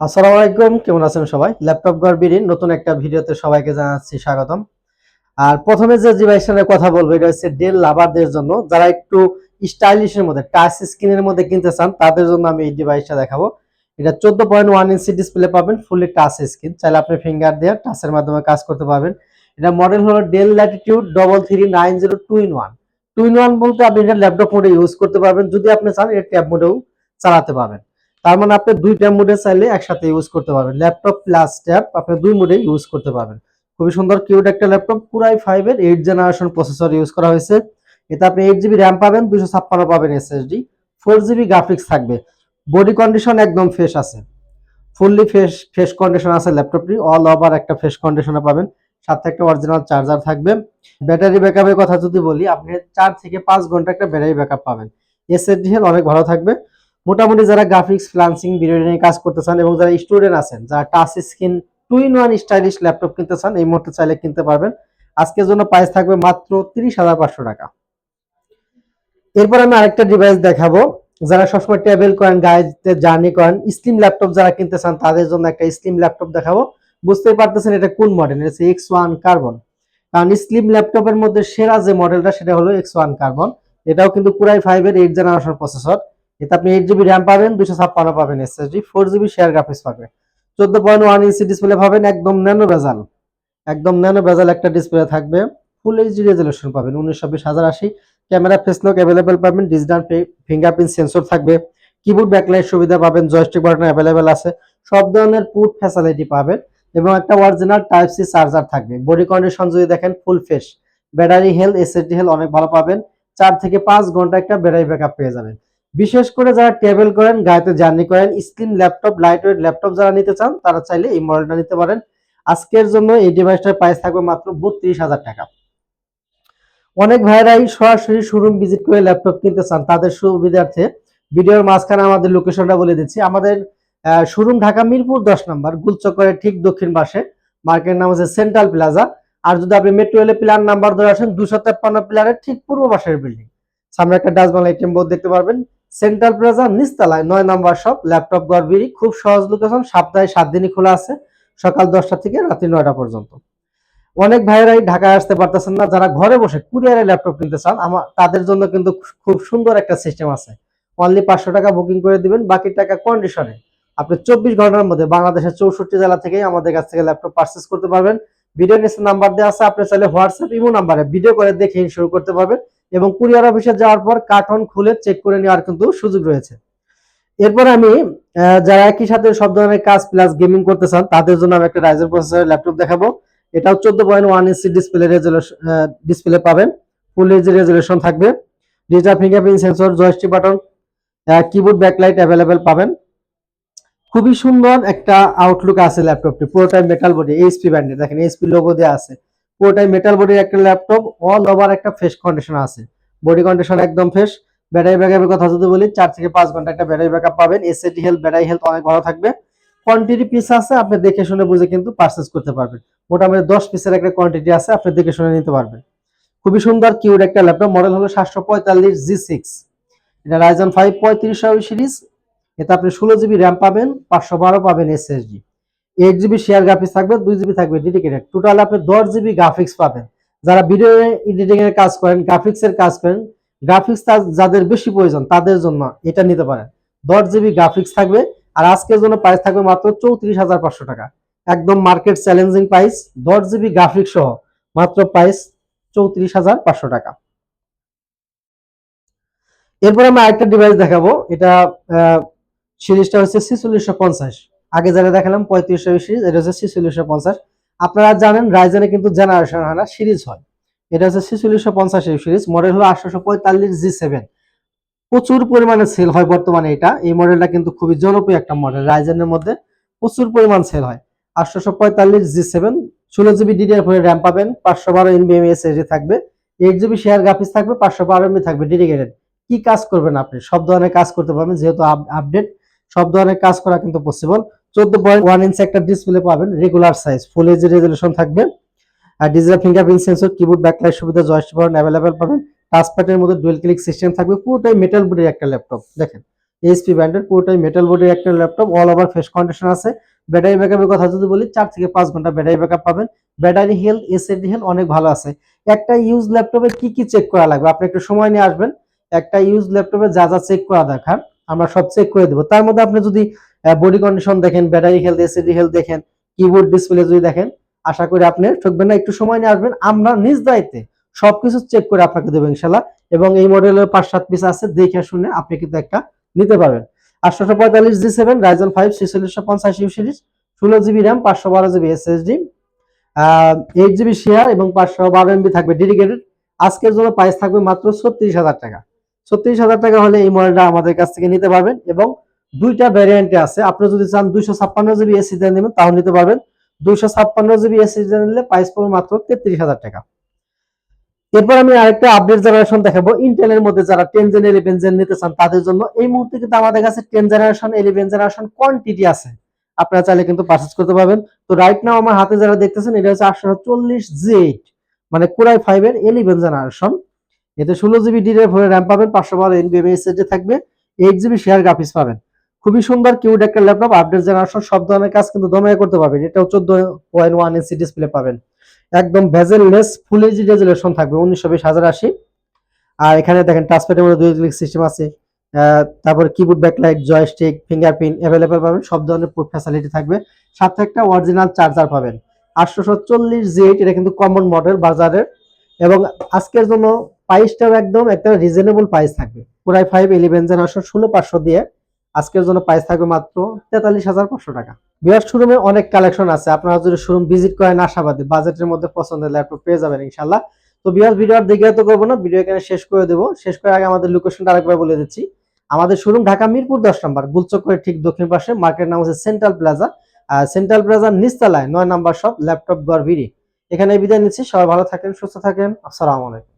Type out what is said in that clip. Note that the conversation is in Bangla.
আসসালামু আলাইকুম, কেমন আছেন সবাই? ল্যাপটপ গড়বিড়ির নতুন একটা ভিডিওতে সবাইকে জানাচ্ছি স্বাগতম। আর প্রথমে যে ডিভাইসের কথা বলব, এটা হচ্ছে ডেল লাভারদের জন্য। যারা একটু স্টাইলিশের মধ্যে টাচ স্ক্রিনের মধ্যে কিনতে চান, তাদের জন্য আমি এই ডিভাইসটা দেখাবো। এটা চোদ্দ পয়েন্ট ওয়ান ইঞ্চি ডিসপ্লে পাবেন ফুললি টাচ স্ক্রিন চাইলে আপনি ফিঙ্গার দিয়ে টাচের মাধ্যমে কাজ করতে পারবেন। এটা মডেল হলো Dell Latitude double three nine zero two in one two in one বলতে আপনি এটা ল্যাপটপ মোডে ইউজ করতে পারবেন। যদি আপনি চান, এটা ট্যাব মোডেও চালাতে পারবেন। তার মানে আপনি দুইটা মোডে চাইলে একসাথে ইউজ করতে পারবেন। ল্যাপটপ প্লাস ট্যাব আপনি দুই মোডে ইউজ করতে পারবেন। খুবই সুন্দর কিউট একটা ল্যাপটপ পুরাই ফাইভ এর এইট জেনারেশন প্রসেসর ইউজ করা হয়েছে। এতে আপনি এইট জিবি র্যাম পাবেন দুশো ছাপ্পান্ন পাবেন এসএসডি ফোর জিবি গ্রাফিক্স থাকবে। বডি কন্ডিশন একদম ফ্রেশ আছে। ফুললি ফ্রেশ ফ্রেশ কন্ডিশন আছে ল্যাপটপটি অল ওভার একটা ফ্রেশ কন্ডিশনে পাবেন। সাথে একটা অরিজিনাল চার্জার থাকবে। ব্যাটারি ব্যাকআপের কথা যদি বলি, আপনি চার থেকে পাঁচ ঘণ্টা একটা ব্যাটারি ব্যাকআপ পাবেন। এসএসডি হেল অনেক ভালো থাকবে। মোটামুটি যারা গ্রাফিক্স ফ্লান্সিং ভিডিও নিয়ে কাজ করতে চান এবং যারা স্টুডেন্ট আছেন, যারা touch screen two in one stylish laptop কিনতে চান, এই মুহূর্তে চাইলে কিনতে পারবেন। আজকের জন্য প্রাইস থাকবে মাত্র তিরিশ হাজার পাঁচশো টাকা। এরপর আমি আরেকটা ডিভাইস দেখাবো। যারা সবসময় ট্রাভেল করেন, গাড়িতে জার্নি করেন স্লিম ল্যাপটপ যারা কিনতে চান, তাদের জন্য একটা স্লিম ল্যাপটপ দেখাবো। বুঝতেই পারতেছেন এটা কোন মডেল এটা এক্স ওয়ান কার্বন কারণ স্লিম ল্যাপটপের মধ্যে সেরা যে মডেলটা সেটা হলো এক্স ওয়ান কার্বন এটাও কিন্তু পুরাই ফাইভ এর এইট জেনারেশন প্রসেসর এতে আপনি এইট জিবি র্যাম পাবেন দুশো ছাপ্পান্ন পাবেন SSD four GB share graphics পাবেন। চোদ্দ পয়েন্ট ওয়ান ইঞ্চি ডিসপ্লে পাবেন, একদম ন্যানো বেজাল। একদম ন্যানো বেজাল একটা ডিসপ্লে থাকবে। ফুল এইচডি রেজলিউশন পাবেন, উনিশশো বিশ, হাজার আশি। ক্যামেরা ফেস লক অ্যাভেলেবেল পাবেন ডিজিটাল ফিঙ্গারপ্রিন্ট সেন্সর থাকবে। কিবোর্ড ব্যাকলাইট সুবিধা পাবেন জয়স্টিক বাটন অ্যাভেলেবেল আছে। সব ধরনের পুট ফ্যাসিলিটি পাবেন এবং একটা অরিজিনাল টাইপ সি চার্জার থাকবে। বডি কন্ডিশন যদি দেখেন full fresh battery health SSD health অনেক ভালো পাবেন। চার থেকে পাঁচ ঘণ্টা একটা ব্যাটারি ব্যাকআপ পেয়ে যাবেন। বিশেষ করে যারা ট্রাভেল করেন, গাড়িতে জার্নি করেন, screen laptop light weight laptop যারা নিতে চান, তারা চাইলে এই মডেলটা নিতে পারেন। আজকের জন্য এই ডিভাইসটার প্রাইস থাকবে মাত্র বত্রিশ হাজার টাকা। অনেক ভাইরাই সরাসরি শোরুম ভিজিট করে ল্যাপটপ কিনতে চান, তাদের সুবিধার্থে ভিডিওর মাঝখানে আমাদের লোকেশনটা বলে দিচ্ছি। আমাদের শোরুম ঢাকা মিরপুর দশ নম্বর গুলচক্করের ঠিক দক্ষিণ পাশে। মার্কেটের নাম হচ্ছে সেন্ট্রাল প্লাজা আর যদি আপনি মেট্রো রেলে প্ল্যান নাম্বার ধরে আসেন, দুশো তেপ্পান্ন প্লারের ঠিক পূর্ব পাশের বিল্ডিং সামনে একটা বাংলা এটিএম বোর্ড দেখতে পারবেন। সেন্ট্রাল প্লাজা নিচতলায় নয় নম্বর শপ, ল্যাপটপ গড়বিরি খুব সহজ লোকেশন সপ্তাহে সাত দিনই খোলা আছে, সকাল দশটা থেকে রাত্রি নয়টা পর্যন্ত। অনেক ভাইয়েরাই ঢাকায় আসতে পারতেছেন না, যারা ঘরে বসে কুরিয়ারে ল্যাপটপ কিনতে চান আমার তাদের জন্য কিন্তু খুব সুন্দর একটা সিস্টেম আছে। অনলি পাঁচশো টাকা বুকিং করে দিবেন, বাকি টাকা কন্ডিশনে আপনি চব্বিশ ঘণ্টার মধ্যে বাংলাদেশের চৌষট্টি জেলা থেকেই আমাদের কাছ থেকে ল্যাপটপ পারচেস করতে পারবেন। ভিডিও নিচে নাম্বার দেওয়া আছে, আপনি চাইলে হোয়াটসঅ্যাপ ইমো নাম্বারে ভিডিও করে দেখে শুরু করতে পারবেন। এবং কুরিয়ার অফিসে যাওয়ার পর কার্টন খুলে চেক করে নেওয়ার কিন্তু সুযোগ রয়েছে। এরপর আমি যারা একই সাথে সব ধরনের কাজ প্লাস গেমিং করতে চান, তাদের জন্য আমি একটা রাইজেন প্রসেসরের ল্যাপটপ দেখাবো। এটাও চোদ্দ point one inch display resolution display পাবেন। ফুল এইচ রেজুলেশন থাকবে। Digital fingerprint sensor joystick button keyboard backlight available পাবেন। খুবই সুন্দর একটা আউটলুক আছে ল্যাপটপটি পুরোটাই মেটাল বডি এইচপি ব্র্যান্ডের দেখেন এইচপি লোগো দেওয়া আছে। পুরোটাই মেটাল বডির একটা ল্যাপটপ অল ওভার একটা ফ্রেশ কন্ডিশন আছে। বডি কন্ডিশন একদম ফ্রেশ ব্যাটারি ব্যাকআপের কথা যদি বলি, চার থেকে পাঁচ ঘণ্টা একটা ব্যাটারি ব্যাকআপ পাবেন। এসএটি হেলথ ব্যাটারি হেলথ অনেক ভালো থাকবে। কোয়ান্টিটি পিস আছে, আপনি দেখে শুনে বুঝে কিন্তু পারচেস করতে পারবেন। মোটামুটি দশ পিসের একটা কোয়ান্টিটি আছে, আপনি দেখে শুনে নিতে পারবেন। খুবই সুন্দর কিউড একটা ল্যাপটপ মডেল হলো সাতশো পঁয়তাল্লিশ জি সিক্স এটা রাইজন ফাইভ পঁয়ত্রিশ সিরিজ এতে আপনি ষোলো জিবি র্যাম পাবেন, পাঁচশো বারো পাবেন SSD eight GB share graphics থাকবে দুই জিবি থাকবে ডেডিকেটেড টোটাল আপনি দশ জিবি গ্রাফিক্স পাবেন। যারা ভিডিও এডিটিং এর কাজ করেন গ্রাফিক্স এর কাজ করেন গ্রাফিক্স যাদের বেশি প্রয়োজন, তাদের জন্য এটা নিতে পারেন। দশ জিবি গ্রাফিক্স থাকবে, আর আজকের জন্য প্রাইস থাকবে মাত্র চৌত্রিশ হাজার পাঁচশো টাকা। একদম মার্কেট চ্যালেঞ্জিং প্রাইস দশ জিবি গ্রাফিক্স সহ, মাত্র প্রাইস চৌত্রিশ হাজার পাঁচশো টাকা। এরপর আমি আরেকটা ডিভাইস দেখাবো। এটা সিরিজটা হচ্ছে ছিচল্লিশশো পঞ্চাশ। আগে যারা দেখালাম পঁয়ত্রিশশো সিরিজ, এটা হচ্ছে ছিচল্লিশশো পঞ্চাশ। আপনারা জানেন রাইজেনে কিন্তু জেনারেশন হয় না, সিরিজ হয়। এটা হচ্ছে ছিচল্লিশশো পঞ্চাশ সিরিজ মডেল হলো আটশোশো পঁয়তাল্লিশ জি সেভেন প্রচুর পরিমাণে সেল হয় বর্তমানে এটা। এই মডেলটা কিন্তু খুবই জনপ্রিয় একটা মডেল রাইজেনের মধ্যে। প্রচুর পরিমাণ সেল হয়। আটশোশো পঁয়তাল্লিশ জি সেভেন ষোলো জিবি ডিডিআর ফোর র্যাম পাবেন, পাঁচশো বারো এনবিএম এসএসডি থাকবে এইট জিবি শেয়ার গ্রাফিক্স থাকবে, পাঁচশো বারো এমবি থাকবে ডেডিকেটেড কি কাজ করবেন আপনি? সব ধরনের কাজ করতে পারবেন, যেহেতু আপডেট সব ধরনের কাজ করা কিন্তু পসিবল চোদ্দ পয়েন্ট ওয়ান ইঞ্চ একটা ডিসপ্লে পাবেন রেগুলার সাইজ ফুল রেজলিউশন থাকবে। আর ডিজিটাল ফিঙ্গারপ্রিন্ট সেন্সর কিবোর্ড সুবিধা জয়স্টিক বাটন অ্যাভেলেবেল পাবেন। মধ্যে ডুয়েল ক্লিক সিস্টেম থাকবে, পুরোটাই মেটাল বডির একটা ল্যাপটপ দেখেন ব্র্যান্ডের পুরোটাই মেটাল বডির একটা ল্যাপটপ অল ওভার কন্ডিশন আছে। ব্যাটারি ব্যাকআপের কথা যদি বলি, চার থেকে পাঁচ ঘণ্টা ব্যাটারি ব্যাকআপ পাবেন। ব্যাটারি হেলথ এসএসডি হেলথ অনেক ভালো আছে। একটা ইউজ ল্যাপটপে কি কি চেক করা লাগবে? আপনি একটু সময় নিয়ে আসবেন। একটা ইউজ ল্যাপটপে যা যা চেক করা দরকার আমরা সব চেক করে দেবো। তার মধ্যে আপনি যদি বডি কন্ডিশন দেখেন ব্যাটারি হেলথ এসএসডি হেলথ দেখেন কিবোর্ড ডিসপ্লে যদি দেখেন, আশা করি আপনি ঠকবেন না, একটু সময় নিয়ে আসবেন। আমরা নিজ দায়িত্বে সবকিছু চেক করে আপনাকে দেবো ইনশাল্লাহ এবং এই মডেলের পাঁচ, সাত পিস আছে, দেখে শুনে আপনি কিন্তু একটা নিতে পারবেন। আটশোশো পঁয়তাল্লিশ জি সেভেন রাইজন ফাইভ ছেচল্লিশশো পঞ্চাশ ইউ সিরিজ ষোলো জিবি র্যাম পাঁচশো বারো GB SSD eight GB share এবং পাঁচশো বারো এমবি থাকবে ডেডিকেটেড আজকের জন্য প্রাইস থাকবে মাত্র ছত্রিশ হাজার টাকা। ছত্রিশ হাজার টাকা হলে এই মডেলটা আমাদের কাছ থেকে নিতে পারবেন এবং দুইটা ভ্যারিয়েন্টে আছে। আপনি যদি চান দুইশো ছাপ্পান্ন জিবি এসি নেবেন তাও নিতে পারবেন। দুইশো ছাপ্পান্ন জিবি এসি নিলে প্রাইস পড়বে মাত্র তেত্রিশ হাজার টাকা। এরপর আমি আরেকটা আপডেট জেনারেশন দেখাবো। ইন্টেলের মধ্যে যারা টেন জেন ইলেভেন জেন নিতে চান, তাদের জন্য এই মুহূর্তে কিন্তু আমাদের কাছে ten generation eleven generation quantity আছে। আপনারা চাইলে কিন্তু পারচেজ করতে পারবেন। তো রাইট নাও আমার হাতে যারা দেখতেছেন, এটা হচ্ছে আটশো চল্লিশ জি এইট মানে কোরাই ফাইভ এর ইলেভেন জেনারেশন এতে ষোলো জিবি ডি র্যাম পাবেন, পাঁচশো বারো এনবিএম থাকবে এইট জিবি শেয়ার গ্রাফিক্স পাবেন। খুবই সুন্দর, কিউট একটা ল্যাপটপ আপডেট জেনারেশন সব ধরনের কাজ কিন্তু দমে করতে পারবেন। এটাও চোদ্দ পয়েন্ট ওয়ান ইঞ্চি ডিসপ্লে পাবেন। একদম ভেজেললেস ফুল এইচডি রেজুলেশন থাকবে, উনিশশো বিশ, হাজার আশি। আর এখানে দেখেন টাচপ্যাডের মধ্যে দুই ক্লিক সিস্টেম আছে। তারপর keyboard backlight joystick fingerprint available পাবেন, সব ধরনের ফ্যাসিলিটি থাকবে। সাথে একটা অরিজিনাল চার্জার পাবেন। আটশোশো চল্লিশ জি এইট এটা কিন্তু কমন মডেল বাজারের। এবং আজকের জন্য প্রাইসটাও একদম একটা রিজনেবল প্রাইস থাকবে। পুরাই ফাইভ ইলেভেন জেনারেশন ষোলো পাঁচশো দিয়ে। আজকের জন্য প্রাইস থাকবে মাত্র তেতাল্লিশ হাজার পাঁচশো টাকা। বিরাট শোরুমে অনেক কালেকশন আছে। আপনারা যদি শোরুম ভিজিট করেন আশাবাদী বাজেটের মধ্যে পছন্দের ল্যাপটপ পেয়ে যাবেন ইনশাল্লাহ তো বিরাট ভিডিও আর দেখে তো করব না ভিডিও এখানে শেষ করে দেবো। শেষ করে আগে আমাদের লোকেশনটা আরেকবার বলে দিচ্ছি। আমাদের শোরুম ঢাকা মিরপুর দশ নম্বর গুলচক্করের ঠিক দক্ষিণ পাশে। মার্কেট নাম হচ্ছে সেন্ট্রাল প্লাজা সেন্ট্রাল প্লাজার নিচতলায় নয় নাম্বার শপ ল্যাপটপ গড় বিড়ি এখানে বিদায় নিচ্ছি। সবাই ভালো থাকেন, সুস্থ থাকেন। আসসালামু আলাইকুম।